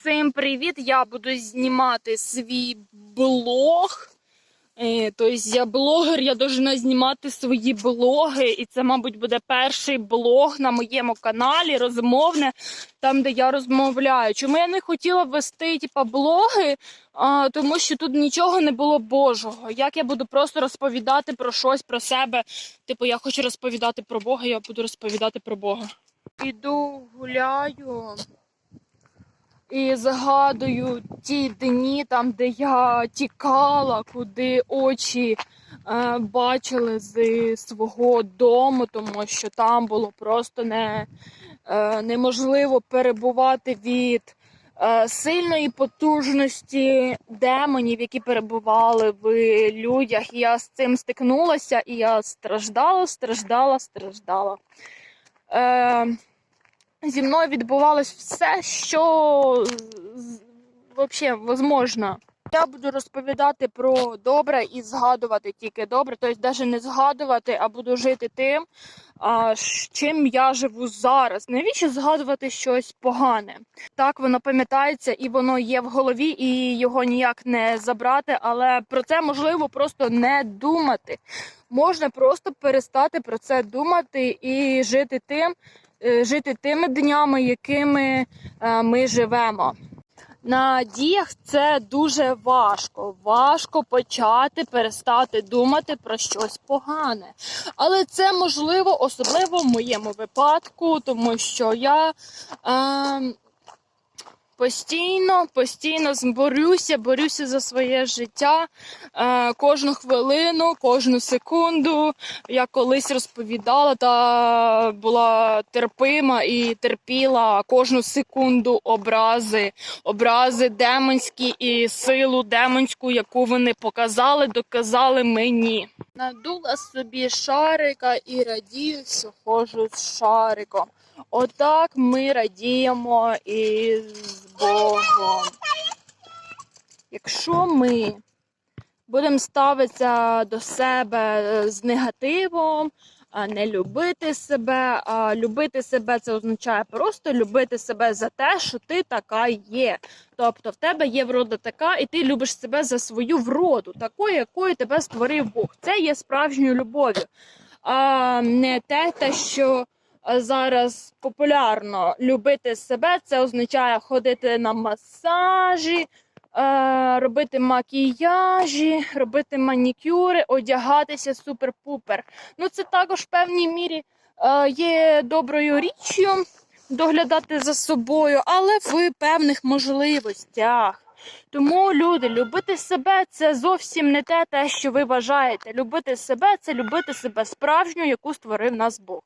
Всім привіт! Я буду знімати свій блог. Е, Тобто я блогер, я должна знімати свої блоги. І це, мабуть, буде перший блог на моєму каналі, розмовне, там, де я розмовляю. Чому я не хотіла вести типа, блоги? А, тому що тут нічого не було Божого. Як я буду просто розповідати про щось, про себе. Типу, я хочу розповідати про Бога, я буду розповідати про Бога. Іду гуляю і згадую ті дні, там, де я тікала, куди очі е, бачили з свого дому, тому що там було просто не, е, неможливо перебувати від е, сильної потужності демонів, які перебували в людях. І я з цим стикнулася, і я страждала, страждала, страждала. Е, зі мною відбувалось все, що взагалі можливо. Я буду розповідати про добре і згадувати тільки добре, тобто навіть не згадувати, а буду жити тим, чим я живу зараз. Навіщо згадувати щось погане? Так, воно пам'ятається і воно є в голові, і його ніяк не забрати, але про це можливо просто не думати. Можна просто перестати про це думати і жити тим, е, жити тими днями, якими е, ми живемо. На діях це дуже важко. Важко почати перестати думати про щось погане. Але це можливо, особливо в моєму випадку, тому що я е, постійно, постійно борюся, борюся за своє життя е, кожну хвилину, кожну секунду. Я колись розповідала та була терпима і терпіла кожну секунду образи, образи демонські і силу демонську, яку вони показали, доказали мені. Надула собі шарика і радію, що ходжу з шариком. Отак ми радіємо із Богом. Якщо ми будемо ставитися до себе з негативом, не любити себе. А любити себе це означає просто любити себе за те, що ти така є. Тобто в тебе є врода така, і ти любиш себе за свою вроду, такою, якою тебе створив Бог. Це є справжньою любов'ю, а не те, те, що зараз популярно любити себе. Це означає ходити на масажі. е, Робити макіяжі, робити манікюри, одягатися супер-пупер. Ну, це також в певній мірі е, є доброю річчю доглядати за собою, але в певних можливостях. Тому, люди, любити себе це зовсім не те, те, що ви вважаєте. Любити себе це любити себе справжню, яку створив нас Бог.